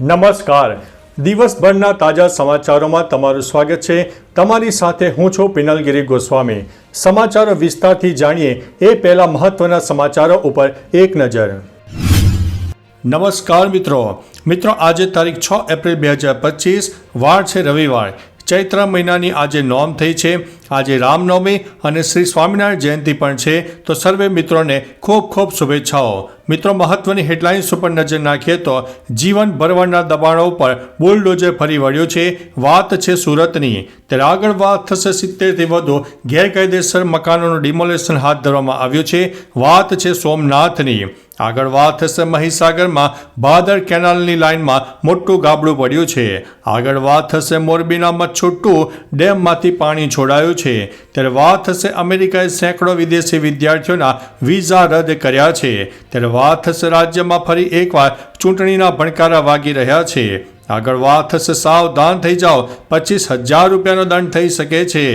નમસ્કાર. દિવસભરના તાજા સમાચારોમાં તમારું સ્વાગત છે. તમારી સાથે હું છું પિનલગીરી ગોસ્વામી. સમાચારો વિસ્તારથી જાણીએ એ પહેલા મહત્વના સમાચારો ઉપર એક નજર. નમસ્કાર મિત્રો. મિત્રો, આજે તારીખ છ એપ્રિલ બે હજાર પચીસ, વાર છે રવિવાર. ચૈત્ર મહિનાની આજે નોમ થઈ છે. આજે રામનવમી અને શ્રી સ્વામિનારાયણ જયંતિ પણ છે. તો સર્વે મિત્રોને ખૂબ ખૂબ શુભેચ્છાઓ. મિત્રો, મહત્વની હેડલાઇન્સ ઉપર નજર નાખીએ તો જીવન ભરવાના દબાણો ઉપર બુલડોઝર ફરી વળ્યો છે. વાત છે સુરતની. ત્યારે આગળ વાત થશે સિત્તેરથી વધુ ગેરકાયદેસર મકાનોનું ડિમોલેશન હાથ ધરવામાં આવ્યું છે. વાત છે સોમનાથની. આગળ વાત થશે મહીસાગરમાં. ભાદર કેનાલની લાઇનમાં મોટું ગાબડું પડ્યું છે. આગળ વાત થશે મોરબીના મચ્છુટ્ટુ ડેમમાંથી પાણી છોડાયું છે. ત્યારે વાત અમેરિકાએ સેંકડો વિદેશી વિદ્યાર્થીઓના વિઝા રદ કર્યા છે. ત્યારે વાત થશે રાજ્યમાં ફરી એકવાર ચૂંટણીના ભણકારા વાગી રહ્યા છે. આગળ વાત થશે સાવધાન થઈ જાઓ. પચીસ હજાર રૂપિયાનો દંડ થઈ શકે છે.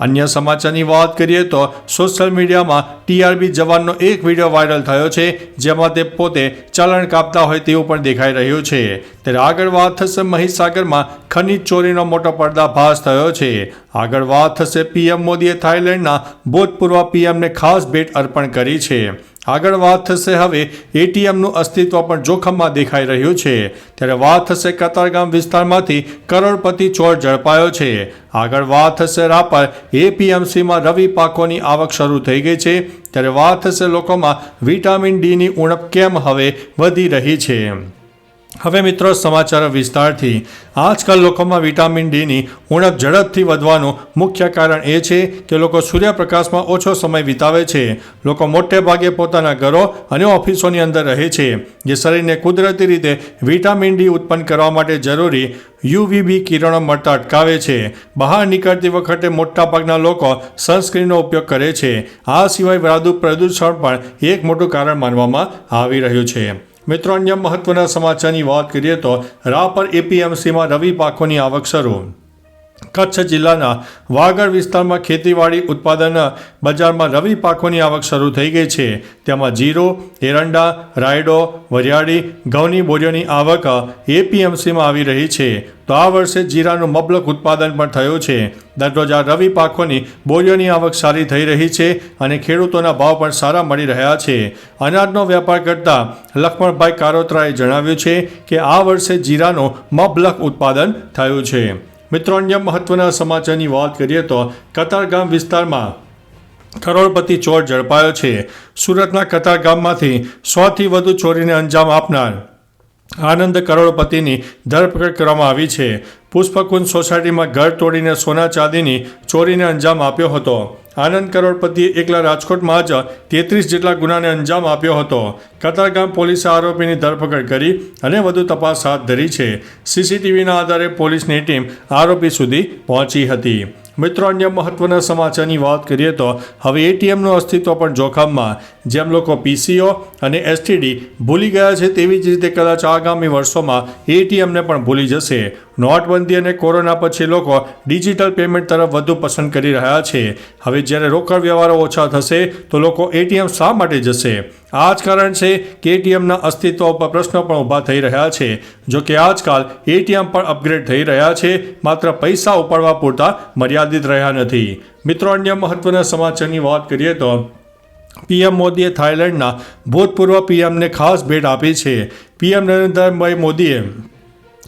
અન્ય સમાચારની વાત કરીએ તો સોશિયલ મીડિયામાં ટીઆરબી જવાનનો એક વીડિયો વાયરલ થયો છે, જેમાં તે પોતે ચલણ કાપતા હોય તેવું પણ દેખાઈ રહ્યું છે. ત્યારે આગળ વાત થશે મહીસાગરમાં ખનીજ ચોરીનો મોટો પર્દાફાશ થયો છે. આગળ વાત થશે પીએમ મોદીએ થાઇલેન્ડના ભૂતપૂર્વ પીએમને ખાસ ભેટ અર્પણ કરી છે. આગળ વાત થશે હવે એટીએમનું અસ્તિત્વ પણ જોખમમાં દેખાઈ રહ્યું છે. ત્યારે વાત થશે કતારગામ વિસ્તારમાંથી કરોડપતિ ચોર ઝડપાયો છે. આગળ વાત થશે રાપર એપીએમસીમાં રવિ પાકોની આવક શરૂ થઈ ગઈ છે. ત્યારે વાત થશે લોકોમાં વિટામિન ડીની ઉણપ કેમ હવે વધી રહી છે. હવે મિત્રો, સમાચારો વિસ્તારથી. આજકાલ લોકોમાં વિટામિન ડીની ઉણપ ઝડપથી વધવાનું મુખ્ય કારણ એ છે કે લોકો સૂર્યપ્રકાશમાં ઓછો સમય વિતાવે છે. લોકો મોટે ભાગે પોતાના ઘરો અને ઓફિસોની અંદર રહે છે, જે શરીરને કુદરતી રીતે વિટામિન ડી ઉત્પન્ન કરવા માટે જરૂરી યુવીબી કિરણો મળતા અટકાવે છે. બહાર નીકળતી વખતે મોટાભાગના લોકો સનસ્ક્રીનનો ઉપયોગ કરે છે. આ સિવાય વાદુ પ્રદૂષણ પણ એક મોટું કારણ માનવામાં આવી રહ્યું છે. મિત્રો અન્ય મહત્વના સમાચારની વાત કરીએ તો રાપર એપીએમસીમાં રવિ પાકોની આવક શરૂ. કચ્છ જિલ્લાના વાગડ વિસ્તારમાં ખેતીવાડી ઉત્પાદન બજારમાં રવિ પાકોની આવક શરૂ થઈ ગઈ છે. તેમાં જીરો, એરંડા, રાયડો, વરિયાળી, ઘઉંની બોરીઓની આવક એપીએમસીમાં આવી રહી છે. તો આ વર્ષે જીરાનું મબલક ઉત્પાદન પણ થયું છે. દરરોજ આ રવિ પાકોની બોરીઓની આવક સારી થઈ રહી છે અને ખેડૂતોના ભાવ પણ સારા મળી રહ્યા છે. અનાજનો વેપાર કરતા લક્ષ્મણભાઈ કારોત્રાએ જણાવ્યું છે કે આ વર્ષે જીરાનું મબલક ઉત્પાદન થયું છે. મિત્રો અન્ય મહત્વના સમાચારની વાત કરીએ તો કતારગામ વિસ્તારમાં કરોડપતિ ચોર ઝડપાયો છે. સુરતના કતારગામમાંથી સોથી વધુ ચોરીને અંજામ આપનાર આનંદ કરોડપતિની ધરપકડ કરવામાં આવી છે. પુષ્પકુંજ સોસાયટીમાં ઘર તોડીને સોના ચાંદીની ચોરીને અંજામ આપ્યો હતો. આનંદ કરોડપતિએ એકલા રાજકોટમાં જ તેત્રીસ જેટલા ગુનાને અંજામ આપ્યો હતો. કતારગામ પોલીસે આરોપીની ધરપકડ કરી અને વધુ તપાસ હાથ ધરી છે. સીસીટીવીના આધારે પોલીસની ટીમ આરોપી સુધી પહોંચી હતી. મિત્રો, અન્ય મહત્વના સમાચારની વાત કરીએ તો હવે એટીએમનું અસ્તિત્વ પણ જોખમમાં. જેમ લોકો પીસીઓ અને એસટીડી ભૂલી ગયા છે તેવી જ રીતે કદાચ આગામી વર્ષોમાં એટીએમને પણ ભૂલી જશે. નોટબંધી અને કોરોના પછી લોકો ડિજિટલ પેમેન્ટ તરફ વધુ પસંદ કરી રહ્યા છે. હવે જ્યારે રોકડ વ્યવહારો ઓછા થશે, તો લોકો એટીએમ શા માટે જશે? આ જ કારણ છે કે એટીએમના અસ્તિત્વ પર પ્રશ્નો પણ ઊભા થઈ રહ્યા છે. જો કે આજકાલ એટીએમ પણ અપગ્રેડ થઈ રહ્યા છે, માત્ર પૈસા ઉપાડવા પૂરતા મર્યાદિત રહ્યા નથી. મિત્રો, અન્ય મહત્વના સમાચારની વાત કરીએ તો, પીએમ મોદીએ થાઇલેન્ડના ભૂતપૂર્વ પીએમને ખાસ ભેટ આપી છે. પીએમ નરેન્દ્રભાઈ મોદીએ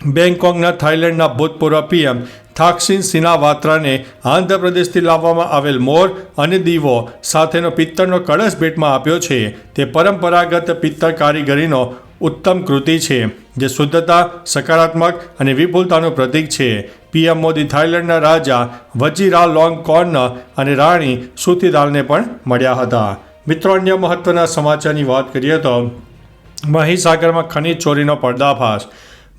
બેંકોકના થાઇલેન્ડના ભૂતપૂર્વ પીએમ થાક્સિન સિનાવાત્રાને આંધ્રપ્રદેશથી લાવવામાં આવેલ મોર અને દીવો સાથેનો પિત્તળનો કળશ ભેટમાં આપ્યો છે. તે પરંપરાગત પિત્તળ કારીગરીનો ઉત્તમ કૃતિ છે, જે શુદ્ધતા, સકારાત્મક અને વિપુલતાનું પ્રતીક છે. પીએમ મોદી થાઇલેન્ડના રાજા વજીરા લોંગ કોર્ન અને રાણી સુતીદાલને પણ મળ્યા હતા. મિત્રો, અન્ય મહત્વના સમાચારની વાત કરીએ તો મહીસાગરમાં ખનીજ ચોરીનો પર્દાફાશ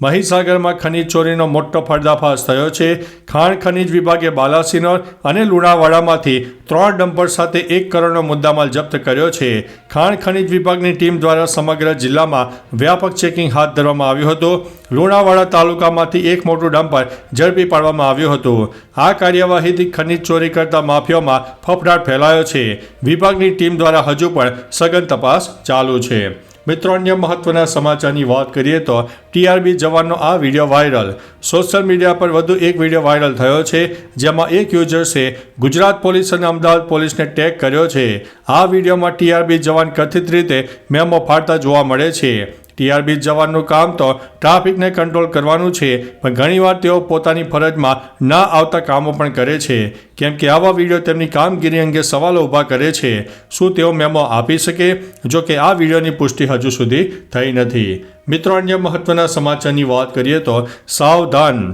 મહીસાગરમાં ખનીજ ચોરીનો મોટો પર્દાફાશ થયો છે. ખાણ ખનીજ વિભાગે બાલાસિનોર અને લુણાવાડામાંથી ત્રણ ડમ્પર સાથે એક કરોડનો મુદ્દામાલ જપ્ત કર્યો છે. ખાણ ખનીજ વિભાગની ટીમ દ્વારા સમગ્ર જિલ્લામાં વ્યાપક ચેકિંગ હાથ ધરવામાં આવ્યું હતું. લુણાવાડા તાલુકામાંથી એક મોટું ડમ્પર ઝડપી પાડવામાં આવ્યું હતું. આ કાર્યવાહીથી ખનીજ ચોરી કરતા માફિયામાં ફફડાટ ફેલાયો છે. વિભાગની ટીમ દ્વારા હજુ પણ સઘન તપાસ ચાલુ છે. મિત્રો, અન્ય મહત્વના સમાચારની વાત કરીએ તો ટીઆરબી જવાનનો આ વીડિયો વાયરલ. સોશિયલ મીડિયા પર વધુ એક વીડિયો વાયરલ થયો છે, જેમાં એક યુઝર્સે ગુજરાત પોલીસ અને અમદાવાદ પોલીસને ટેગ કર્યો છે. આ વિડીયોમાં ટીઆરબી જવાન કથિત રીતે મેમો ફાડતા જોવા મળે છે. ટીઆરબી જવાનનું કામ તો ટ્રાફિકને કંટ્રોલ કરવાનું છે, પણ ઘણીવાર તેઓ પોતાની ફરજમાં ન આવતા કામો પણ કરે છે. કેમ કે આવા વીડિયો તેમની કામગીરી અંગે સવાલો ઊભા કરે છે. શું તેઓ મેમો આપી શકે? જો કે આ વિડીયોની પુષ્ટિ હજુ સુધી થઈ નથી. મિત્રો, અન્ય મહત્વના સમાચારની વાત કરીએ તો સાવધાન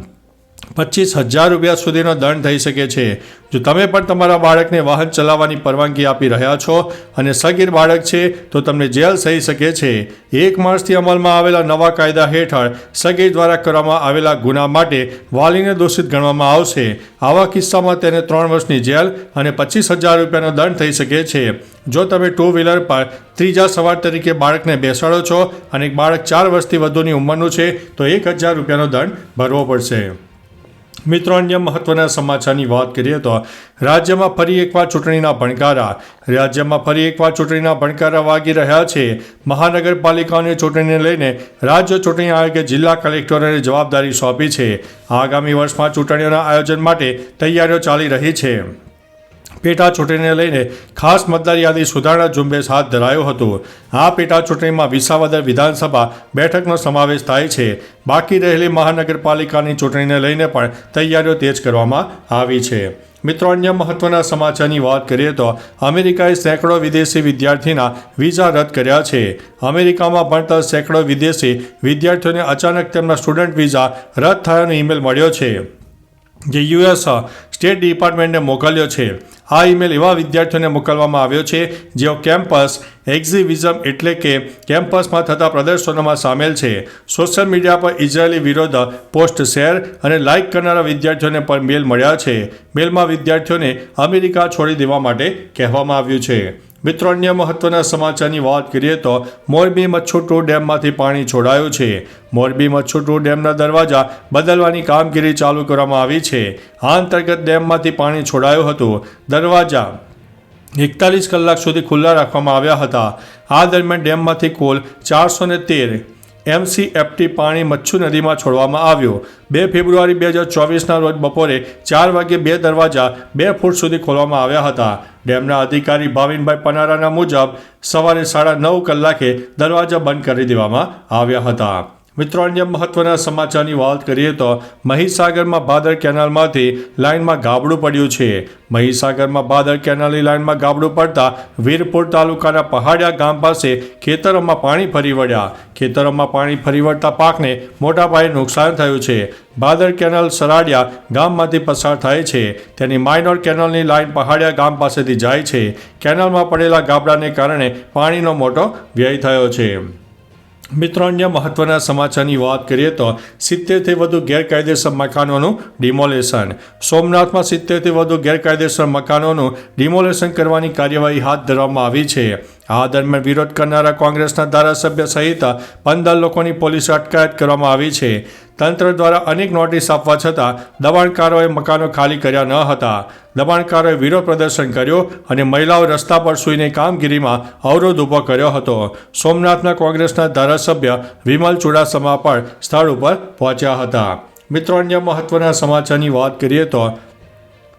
પચીસ હજાર રૂપિયા સુધીનો દંડ થઈ શકે છે. જો તમે પણ તમારા બાળકને વાહન ચલાવવાની પરવાનગી આપી રહ્યા છો અને સગીર બાળક છે, તો તમને જેલ થઈ શકે છે. એક માર્ચથી અમલમાં આવેલા નવા કાયદા હેઠળ સગીર દ્વારા કરવામાં આવેલા ગુના માટે વાલીને દોષિત ગણવામાં આવશે. આવા કિસ્સામાં તેને ત્રણ વર્ષની જેલ અને પચીસ હજાર રૂપિયાનો દંડ થઈ શકે છે. જો તમે ટુ વ્હીલર પર ત્રીજા સવાર તરીકે બાળકને બેસાડો છો અને બાળક ચાર વર્ષથી વધુની ઉંમરનું છે, તો એક હજાર રૂપિયાનો દંડ ભરવો પડશે. મિત્રો, અન્ય મહત્વના સમાચારની વાત કરીએ તો રાજ્યમાં ફરી એકવાર ચૂંટણીના ભણકારા. રાજ્યમાં ફરી એકવાર ચૂંટણીના ભણકારા વાગી રહ્યા છે. મહાનગરપાલિકાઓની ચૂંટણીને લઈને રાજ્ય ચૂંટણી આયોગે જિલ્લા કલેક્ટરોને જવાબદારી સોંપી છે. આગામી વર્ષમાં ચૂંટણીઓના આયોજન માટે તૈયારીઓ ચાલી રહી છે. પેટા ચૂંટણીને લઈને ખાસ મતદાર યાદી સુધારણા ઝુંબેશ હાથ ધરાયો હતો. આ પેટા ચૂંટણીમાં વિસાવદર વિધાનસભા બેઠકનો સમાવેશ થાય છે. બાકી રહેલી મહાનગરપાલિકાની ચૂંટણીને લઈને પણ તૈયારીઓ તેજ કરવામાં આવી છે. મિત્રો, અન્ય મહત્વના સમાચારની વાત કરીએ તો અમેરિકાએ સેંકડો વિદેશી વિદ્યાર્થીના વિઝા રદ કર્યા છે. અમેરિકામાં ભણતા સેંકડો વિદેશી વિદ્યાર્થીઓને અચાનક તેમના સ્ટુડન્ટ વિઝા રદ થયાનો ઈમેલ મળ્યો છે. જે યુએસ સ્ટેટ ડિપાર્ટમેન્ટને મોકલ્યો છે. આ ઈમેલ એવા વિદ્યાર્થીઓને મોકલવામાં આવ્યો છે, જેઓ કેમ્પસ એક્ઝિવિઝમ એટલે કે કેમ્પસમાં થતા પ્રદર્શનોમાં સામેલ છે. સોશિયલ મીડિયા પર ઇઝરાયેલી વિરોધ, પોસ્ટ શેર અને લાઇક કરનારા વિદ્યાર્થીઓને પણ મેલ મળ્યા છે. મેલમાં વિદ્યાર્થીઓને અમેરિકા છોડી દેવા માટે કહેવામાં આવ્યું છે. મિત્રો અન્ય મહત્વના સમાચારની વાત કરીએ તો મોરબી મચ્છુ ટુ ડેમમાંથી પાણી છોડાયું છે. મોરબી મચ્છુ ટુ ડેમના દરવાજા બદલવાની કામગીરી ચાલુ કરવામાં આવી છે. આ અંતર્ગત ડેમમાંથી પાણી છોડાયું હતું. દરવાજા એકતાલીસ કલાક સુધી ખુલ્લા રાખવામાં આવ્યા હતા. આ દરમિયાન ડેમમાંથી કુલ ચારસો તેર એમસીએફટી પાણી મચ્છુ નદીમાં છોડવામાં આવ્યો. બે ફેબ્રુઆરી બે હજાર ચોવીસના રોજ બપોરે ચાર વાગ્યે બે દરવાજા બે ફૂટ સુધી ખોલવામાં આવ્યા હતા. ડેમના અધિકારી ભાવિનભાઈ પનારાના મુજબ સવારે સાડા નવ કલાકે દરવાજા બંધ કરી દેવામાં આવ્યા હતા. મિત્રો, અન્ય મહત્વના સમાચારની વાત કરીએ તો મહીસાગરમાં ભાદર કેનાલમાંથી લાઇનમાં ગાબડું પડ્યું છે. મહીસાગરમાં ભાદર કેનાલની લાઇનમાં ગાબડું પડતા વીરપુર તાલુકાના પહાડિયા ગામ પાસે ખેતરોમાં પાણી ફરી વળ્યા. ખેતરોમાં પાણી ફરી વળતા પાકને મોટા પાયે નુકસાન થયું છે. ભાદર કેનાલ સરાડિયા ગામમાંથી પસાર થાય છે. તેની માઇનોર કેનાલની લાઇન પહાડિયા ગામ પાસેથી જાય છે. કેનાલમાં પડેલા ગાબડાને કારણે પાણીનો મોટો વ્યય થયો છે. મિત્રો, અન્ય મહત્વના સમાચારની વાત કરીએ તો સિત્તેરથી વધુ ગેરકાયદેસર મકાનોનું ડિમોલેશન. સોમનાથમાં સિત્તેરથી વધુ ગેરકાયદેસર મકાનોનું ડિમોલેશન કરવાની કાર્યવાહી હાથ ધરવામાં આવી છે. આ દરમિયાન વિરોધ કરનારા કોંગ્રેસના ધારાસભ્ય સહિત પંદર લોકોની પોલીસે અટકાયત કરવામાં આવી છે. તંત્ર દ્વારા અનેક નોટિસ આપવા છતાં દબાણકારોએ મકાનો ખાલી કર્યા ન હતા. દબાણકારોએ વિરોધ પ્રદર્શન કર્યો અને મહિલાઓ રસ્તા પર સૂઈને કામગીરીમાં અવરોધ ઊભો કર્યો હતો. સોમનાથના કોંગ્રેસના ધારાસભ્ય વિમલ ચુડાસમા પણ સ્થળ ઉપર પહોંચ્યા હતા. મિત્રો, અન્ય મહત્વના સમાચારની વાત કરીએ તો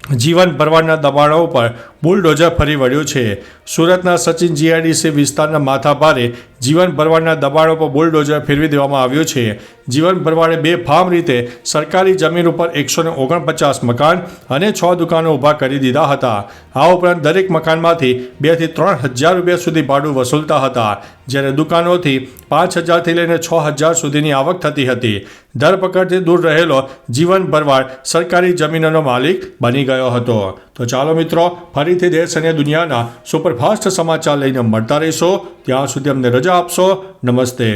જીવન ભરવાડના દબાણો ઉપર બુલડોઝર ફરી વળ્યું છે. સુરતના સચિન જીઆઈડીસી વિસ્તારના માથાભારે જીવન ભરવાડના દબાણો પર બુલડોઝર ફેરવી દેવામાં આવ્યું છે. જીવન ભરવાડે બે ફાર્મ રીતે સરકારી જમીન ઉપર એકસો ઓગણપચાસ મકાન અને છ દુકાનો ઊભા કરી દીધા હતા. આ ઉપરાંત દરેક મકાનમાંથી બેથી ત્રણ હજાર રૂપિયા સુધી ભાડું વસૂલતા હતા. જ્યારે દુકાનોથી પાંચ હજારથી લઈને છ હજાર સુધીની આવક થતી હતી. ધરપકડથી દૂર રહેલો જીવન ભરવાડ સરકારી જમીનોનો માલિક બની ગયો હતો. તો ચાલો મિત્રો, ફરીથી દેશ અને દુનિયાના સુપરફાસ્ટ સમાચાર લઈને મળતા રહીશો. ત્યાં સુધી અમને રજા આપશો. નમસ્તે.